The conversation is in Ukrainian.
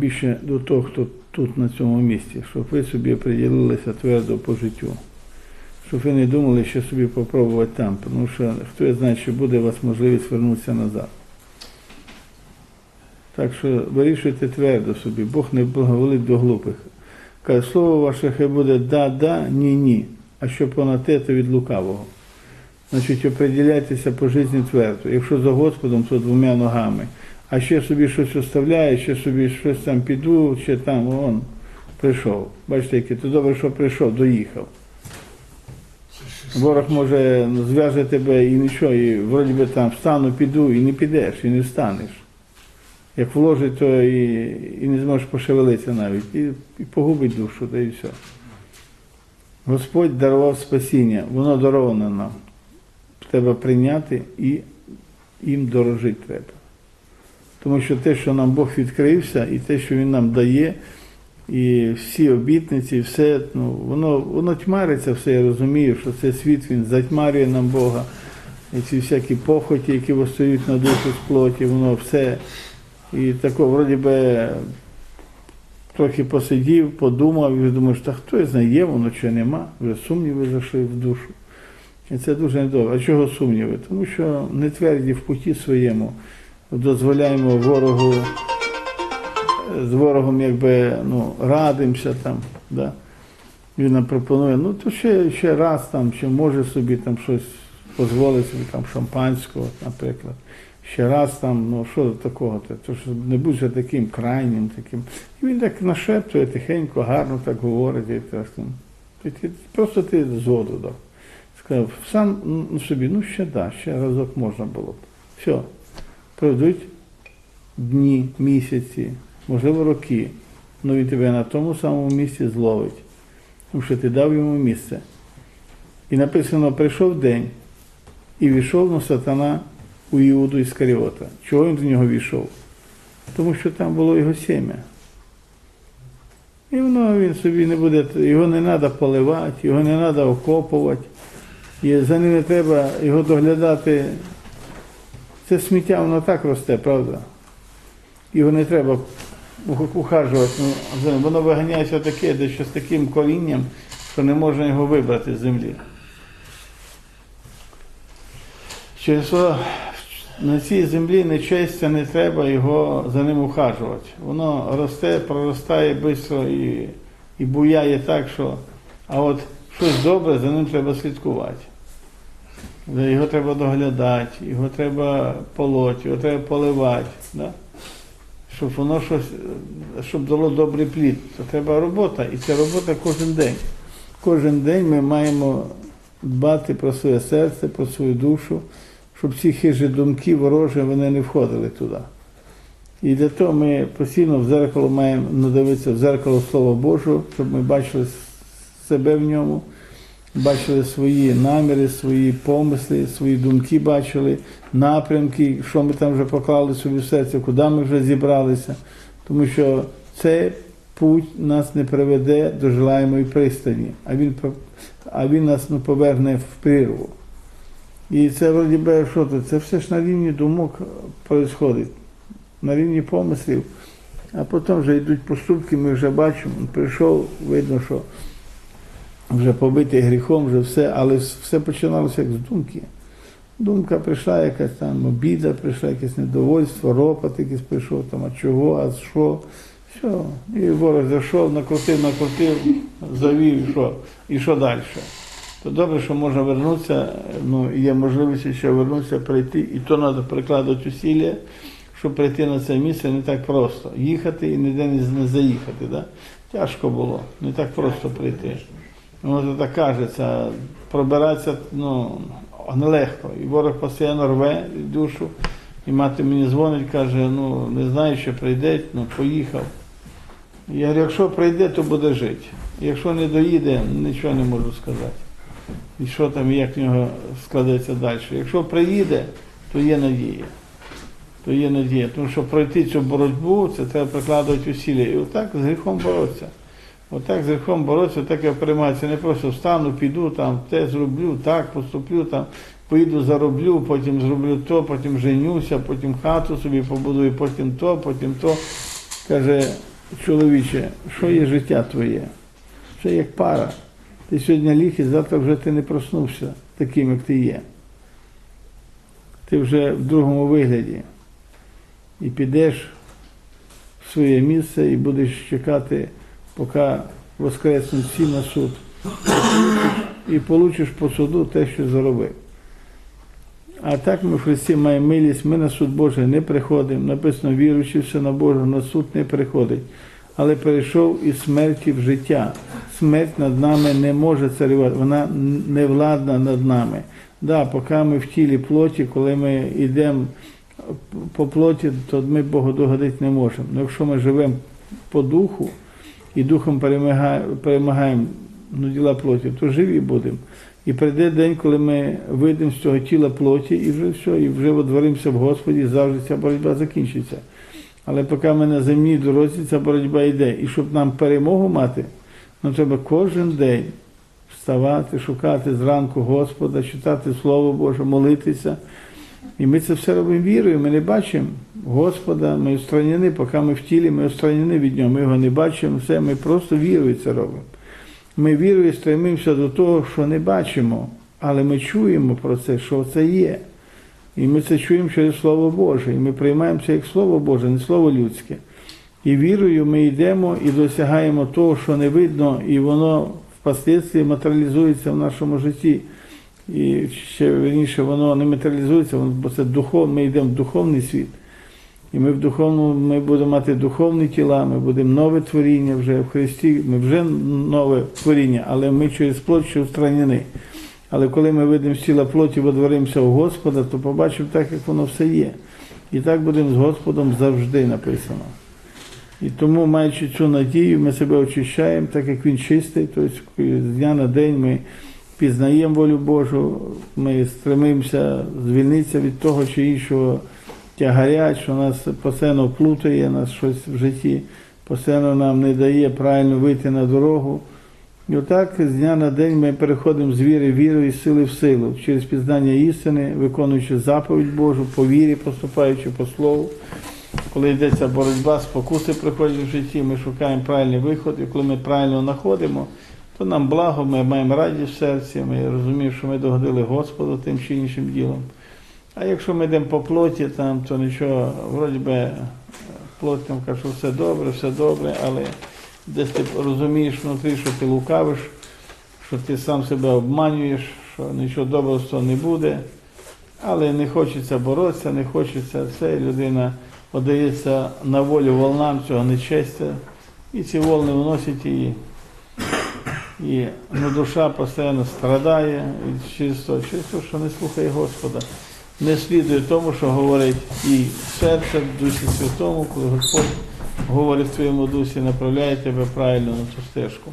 більше до того, хто тут на цьому місці, щоб ви собі приділилися твердо по життю. Щоб ви не думали, що собі попробувати там, тому що хто знає, що буде у вас можливість вернутися назад. Так що вирішуйте твердо собі, Бог не благоволить до глупих. Каже, слово ваше хай буде да-да, ні-ні, а що понад те, то від лукавого. Значить, оприділяйтеся по житті твердо. Якщо за Господом, то двома ногами. А ще собі щось оставляє, ще собі щось там піду, ще там, он прийшов. Бачите, який то добре, що прийшов, доїхав. Ворог може зв'яже тебе і нічого, і вроді би там встану, піду, і не підеш, і не встанеш. Як вложить, то і, і не зможеш пошевелитися навіть, і, і погубить душу, та і все. Господь дарував спасіння, воно даровано нам. Треба прийняти і їм дорожити треба. Тому що те, що нам Бог відкрився, і те, що Він нам дає, і всі обітниці, все, ну, воно, воно тьмариться все, я розумію, що цей світ він затьмарює нам Бога. І ці всякі похоті, які восстають на душу з плоті, воно все. І тако, вроді би, трохи посидів, подумав, і думаєш, та хто знає, є воно чи нема, вже сумніви зайшли в душу. І це дуже недобре. А чого сумніви? Тому що не тверді в путі своєму, дозволяємо ворогу, з ворогом якби ну, радимося там. Да? Він нам пропонує, ну то ще, ще раз там, чи може собі там щось дозволити собі там шампанського, наприклад. Ще раз там, ну що до такого, то що не будь же таким крайнім, таким. І він так нашептує тихенько, гарно так говорить. І так, ти, просто ти згоду дав. Сказав, сам собі, ну ще да, ще разок можна було б. Все. Пройдуть дні, місяці, можливо, роки. Ну він тебе на тому самому місці зловить. Тому що ти дав йому місце. І написано, прийшов день, і війшов на сатана у Іуду Іскаріота. Чого він до нього війшов? Тому що там було його сім'я. І воно він собі не буде, його не треба поливати, його не треба окопувати. І за ним не треба його доглядати. Це сміття, воно так росте, правда? Його не треба ухажувати. Ну, воно виганяється таке, дещо з таким корінням, що не можна його вибрати з землі. Через на цій землі нечестя не треба його за ним ухажувати. Воно росте, проростає швидко і, і буяє так, що. А от щось добре, за ним треба слідкувати. Його треба доглядати, його треба полоти, його треба поливати. Да? Щоб воно щось, щоб дало добрий плід. То треба робота. І ця робота кожен день. Кожен день ми маємо дбати про своє серце, про свою душу, щоб ці хижі думки ворожі вони не входили туди. І для того ми постійно в зеркало маємо надивитися в зеркало Слова Божого, щоб ми бачили себе в ньому, бачили свої наміри, свої помисли, свої думки бачили, напрямки, що ми там вже поклали собі в серце, куди ми вже зібралися. Тому що це путь нас не приведе до желаємої пристані, а він, а він нас ну, поверне в прірву. І це вроді би, що то, це все ж на рівні думок відбувається, на рівні помислів. А потім вже йдуть поступки, ми вже бачимо, прийшов, видно, що вже побитий гріхом, вже все, але все починалося як з думки. Думка прийшла, якась там обіда, прийшла якесь недовольство, ропот якийсь прийшов, там, а чого, а що. Все. І ворог зайшов, накрутив, накрутив, завів, і що, і що далі. То добре, що можна вернутися, ну, є можливість ще вернутися, прийти, і то треба прикладати усилля, щоб прийти на це місце не так просто. Їхати і ніде не заїхати. Да? Тяжко було, не так просто прийти. Воно так кажеться, пробиратися ну, нелегко. І ворог постійно рве душу. І мати мені дзвонить, каже, ну не знаю, що прийде, ну поїхав. Я говорю, якщо прийде, то буде жити. Якщо не доїде, нічого не можу сказати. І що там, як в нього складеться далі. Якщо приїде, то є надія. То є надія. Тому що пройти цю боротьбу, це треба прикладувати усилля. І отак з гріхом боротися. Отак з гріхом боротися, так я приймаюся. Не просто встану, піду, там, те зроблю, так, поступлю, там, поїду, зароблю, потім зроблю то, потім женюся, потім хату собі побудую, потім то, потім то. каже, чоловіче, що є життя твоє? Це як пара. Ти сьогодні ліг і завтра вже ти не проснувся таким, як ти є. Ти вже в другому вигляді. І підеш в своє місце і будеш чекати, поки воскреснуть всі на суд. І получиш по суду те, що заробив. А так ми в Христі маємо милість, ми на суд Божий не приходимо. Написано, віруючи все на Божого, на суд не приходить. Але перейшов із смерті в життя. Смерть над нами не може царювати, вона не владна над нами. Да, поки ми в тілі плоті, коли ми йдемо по плоті, то ми Богу догодити не можемо. Але якщо ми живемо по духу і духом перемагаємо, ну, діла плоті, то живі будемо. І прийде день, коли ми вийдемо з цього тіла плоті, і вже все, і вже водворимося в Господі, і завжди ця боротьба закінчиться. Але поки ми на земній дорозі, ця боротьба йде. І щоб нам перемогу мати, нам треба кожен день вставати, шукати зранку Господа, читати Слово Боже, молитися. І ми це все робимо вірою, ми не бачимо Господа, ми устраняні, поки ми в тілі, ми устраняні від нього, ми його не бачимо, все, ми просто вірою це робимо. Ми вірою стремимося до того, що не бачимо, але ми чуємо про це, що це є. І ми це чуємо через Слово Боже. І ми приймаємо це як Слово Боже, не Слово людське. І вірою ми йдемо і досягаємо того, що не видно, і воно впоследствии матеріалізується в нашому житті. І ще верніше воно не матеріалізується, бо це духов, ми йдемо в духовний світ. І ми в духовному ми будемо мати духовні тіла, ми будемо нове творіння вже в Христі, ми вже нове творіння, але ми через плоть ще устранені. Але коли ми вийдемо з тіла плоті, водворимося у Господа, то побачимо так, як воно все є. І так будемо з Господом завжди написано. І тому, маючи цю надію, ми себе очищаємо, так як він чистий, тобто з дня на день ми пізнаємо волю Божу, ми стремимося звільнитися від того чи іншого тягаря, що нас постійно плутає, нас щось в житті, постійно нам не дає правильно вийти на дорогу. І отак з дня на день ми переходимо з віри в віру і сили в силу, через пізнання істини, виконуючи заповідь Божу, по вірі, поступаючи по слову. Коли йдеться боротьба, спокуси приходять в житті, ми шукаємо правильний виход, і коли ми правильно знаходимо, то нам благо, ми маємо радість в серці, ми розуміємо, що ми догодили Господу тим чи іншим ділом. А якщо ми йдемо по плоті, там, то нічого, вроді би, плоть нам каже, що все добре, все добре, але десь ти розумієш внутрі, що ти лукавиш, що ти сам себе обманюєш, що нічого доброго з того не буде. Але не хочеться боротися, не хочеться це. Людина подається на волю волнам цього нечестя, і ці волни вносять її. І ну, душа постійно страдає через те, через те, що не слухає Господа. Не слідує тому, що говорить і серце в Дусі Святому, коли Господь говорить в твоєму дусі, направляє тебе правильно на ту стежку.